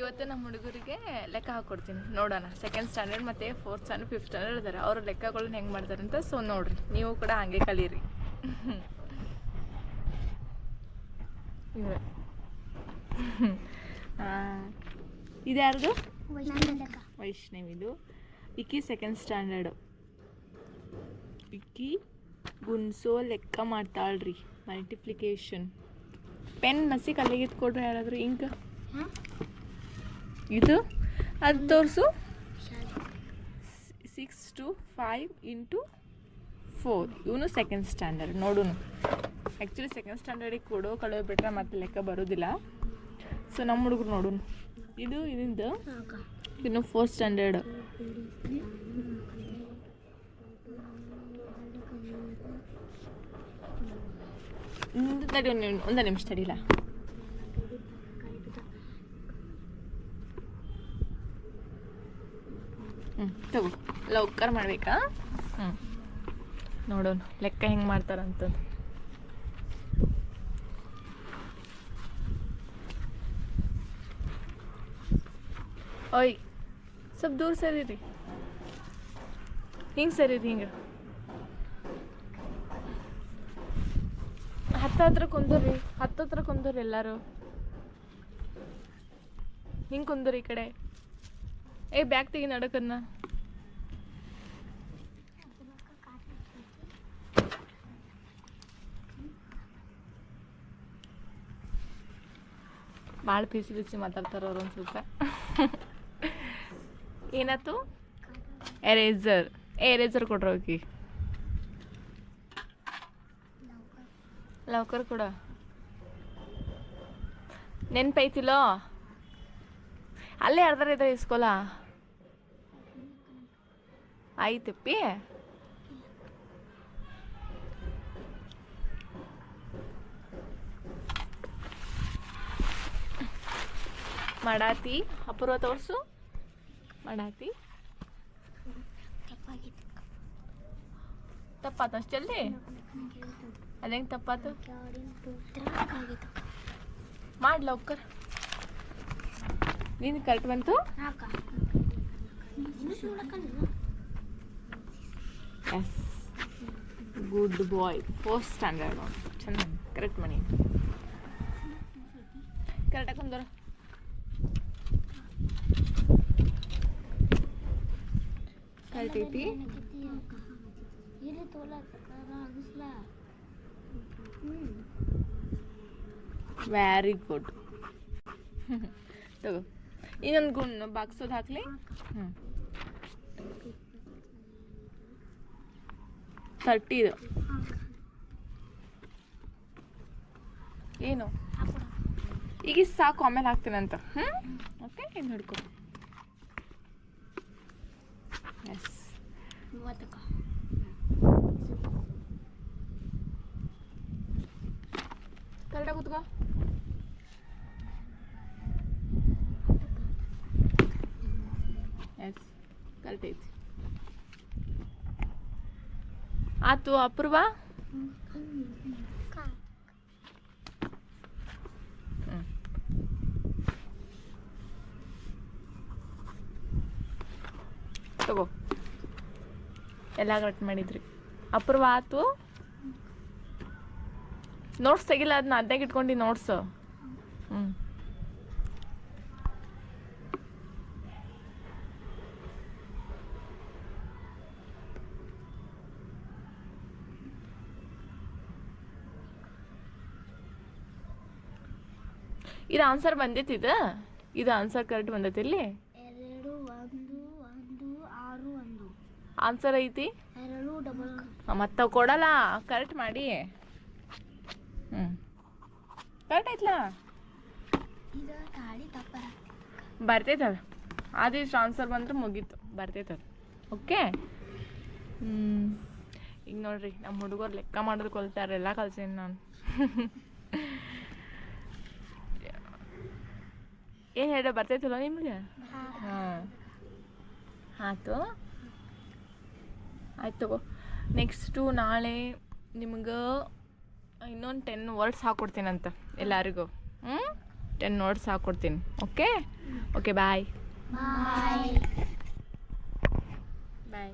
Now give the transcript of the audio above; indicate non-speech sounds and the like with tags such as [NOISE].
ಇವತ್ತು ನಮ್ಮ ಹುಡುಗರಿಗೆ ಲೆಕ್ಕ ಹಾಕ್ಕೊಡ್ತೀನಿ ನೋಡೋಣ. ಸೆಕೆಂಡ್ ಸ್ಟ್ಯಾಂಡರ್ಡ್ ಮತ್ತು ಫೋರ್ತ್ ಸ್ಟ್ಯಾಂಡರ್ಡ್ ಫಿಫ್ತ್ ಸ್ಟ್ಯಾಂಡರ್ಡ್ ಇದ್ದಾರೆ ಅವ್ರ ಲೆಕ್ಕಗಳನ್ನ ಹೆಂಗೆ ಮಾಡ್ತಾರೆ ಅಂತ ಸೊ ನೋಡ್ರಿ. ನೀವು ಕೂಡ ಹಂಗೆ ಕಲೀರಿ. ಇದ್ಯಾರ್ದು ವೈಷ್ಣವಿದು. ಇಕ್ಕಿ ಸೆಕೆಂಡ್ ಸ್ಟ್ಯಾಂಡರ್ಡು ಇಕ್ಕಿ ಗುನ್ಸೋ ಲೆಕ್ಕ ಮಾಡ್ತಾಳ್ರಿ. ಮಲ್ಟಿಪ್ಲಿಕೇಶನ್ ಪೆನ್ ಮಸಿ ಕಲ್ಲಿಗೆ ಕೊಡ್ರಿ ಯಾರಾದರೂ ಇಂಕ್ ಇದು ಅದು ತೋರಿಸು. Six two five into four ಇವನು ಸೆಕೆಂಡ್ ಸ್ಟ್ಯಾಂಡರ್ಡ್ ನೋಡೋಣ ಆ್ಯಕ್ಚುಲಿ ಸೆಕೆಂಡ್ ಸ್ಟ್ಯಾಂಡರ್ಡಿಗೆ ಕೊಡೋ ಕಳೋ ಬಿಟ್ರೆ ಮತ್ತೆ ಲೆಕ್ಕ ಬರೋದಿಲ್ಲ. ಸೊ ನಮ್ಮ ಹುಡುಗರು ನೋಡೋಣ ಇದು ಇದರಿಂದ ಇನ್ನು ಫೋರ್ತ್ ಸ್ಟ್ಯಾಂಡರ್ಡ್ ತಡಿ ಒಂದು ನಿಮ್- ಒಂದು ನಿಮಿಷ ತಡಿಲ್ಲ ಹ್ಞೂ ತಗೋ ಲೌಕರ್ ಮಾಡ್ಬೇಕಾ? ಹ್ಞೂ ನೋಡೋಣ. ಲೆಕ್ಕ ಹೆಂಗೆ ಮಾಡ್ತಾರಂತಂದು. ಓಯ್, ಸ್ವಲ್ಪ ದೂರ ಸರಿರಿ. ಹಿಂಗೆ ಸರಿರಿ ಹಿಂಗೆ. ಹತ್ತ ಹತ್ರ ಕುಂದರ್ರಿ ಹತ್ತತ್ರ ಕುಂದರಿ ಎಲ್ಲರೂ. ಹಿಂಗೆ ಕುಂದರಿ ಈ ಕಡೆ. ಏ ಬ್ಯಾಗ್ ತೆಗಿ ನಡಕನ್ನ ಭಾಳ ಬಿಸಿ ಬಿಸಿ ಮಾತಾಡ್ತಾರ ಅವ್ರು ಒಂದು ಸ್ವಲ್ಪ ಏನಾಯ್ತು ಎರೇಸರ್ ಎರೇಸರ್ ಕೊಡ್ರಿ ಹೋಗಿ ಲವಕರ್ ಕೊಡ ನೆನ್ಪೈತಿಲೋ ಅಲ್ಲೇ ಅರ್ಧರ ಇದ್ರೆ ಇಸ್ಕೊಲ? ಆಯ್ತಪ್ಪಿ ಮಾಡಾತಿ ಅಪೂರ್ವ ತೋರ್ಸು. ಮಾಡಾತಿ. ತಪ್ಪಾತ ಅಷ್ಟು ಜಲ್ದಿ? ಅದೇಂಗೆ ತಪ್ಪಾತು? ಮಾಡಿ ಲೌಕರ್. ನೀನು ಕರೆಕ್ಟ್ ಬಂತು? Yes good boy fourth standard ಚೆನ್ನಾಗಿ. ಕರೆಕ್ಟ್ ಮನಿ ಕರೆಕ್ಟಾಗಿ ಕುಂದರ ಐತಿ. ವೆರಿ ಗುಡ್ [LAUGHS] ತಗೋ. ಇನ್ನೊಂದು ಗುಣ್ಣು ಬಾಕ್ಸೋದು ಹಾಕ್ಲಿ ಹ್ಞೂ ತರ್ಟಿ ಇದು ಏನು ಈಗ ಸಾಕು ಆಮೇಲೆ ಹಾಕ್ತೀನಂತ ಹ್ಞೂ ಓಕೆ ಏನು ಹಿಡ್ಕೊ ಎಸ್ ಕರೆಕ್ಟಾಗಿ ಕೂತ್ಕೋ ಕರೆಕ್ಟ್ ಐತಿ ಆತು ಅಪೂರ್ವ. ತಗೋ ಎಲ್ಲ ಕರೆಕ್ಟ್ ಮಾಡಿದ್ರಿ ಅಪೂರ್ವ ಆತು ನೋಟ್ಸ್ ತೆಗಿಲ್ಲ ಅದನ್ನ ಅದ್ನಾಗ ಇಟ್ಕೊಂಡು ನೋಟ್ಸ್ ಹ್ಞೂ ಇದು ಆನ್ಸರ್ ಬಂದೈತಿ ಇದು? ಇದು ಆನ್ಸರ್ ಕರೆಕ್ಟ್ ಬಂದೈತಿ ಇಲ್ಲಿ? ಎರಡು ಒಂದು ಒಂದು ಆರು ಒಂದು. ಆನ್ಸರ್ ಐತಿ? ಎರಡು ಡಬಲ್ ಮತ್ತೆ ಕೊಡಲ್ಲ. ಕರೆಕ್ಟ್ ಮಾಡಿ. ಹ್ಞೂ ಕರೆಕ್ಟ್ ಐತ್ಲ ಇದು ಅದು. ಬರ್ತೈತದ ಆದಿಷ್ಟು ಆನ್ಸರ್ ಬಂದ್ರೆ ಮುಗೀತು. ಬರ್ತೈತದ ಓಕೆ ಹ್ಞೂ ಈಗ ನೋಡ್ರಿ ನಮ್ಮ ಹುಡುಗರು ಲೆಕ್ಕ ಮಾಡೋದು ಕೊಲ್ತಾರೆ ಎಲ್ಲ ಕಲ್ಸೀನಿ ನಾನು. [LAUGHS] ಏನು ಹೇಳೋ ಬರ್ತೈತಲ್ಲ ನಿಮ್ಗೆ ಹಾಂ ಆಯ್ತು ಆಯ್ತು ತಗೋ ನೆಕ್ಸ್ಟು ನಾಳೆ ನಿಮ್ಗೆ ಇನ್ನೊಂದು ಟೆನ್ ವರ್ಡ್ಸ್ ಹಾಕ್ಕೊಡ್ತೀನಂತ ಎಲ್ಲರಿಗೂ. ಹ್ಞೂ ten words ಹಾಕ್ಕೊಡ್ತೀನಿ okay okay bye bye bye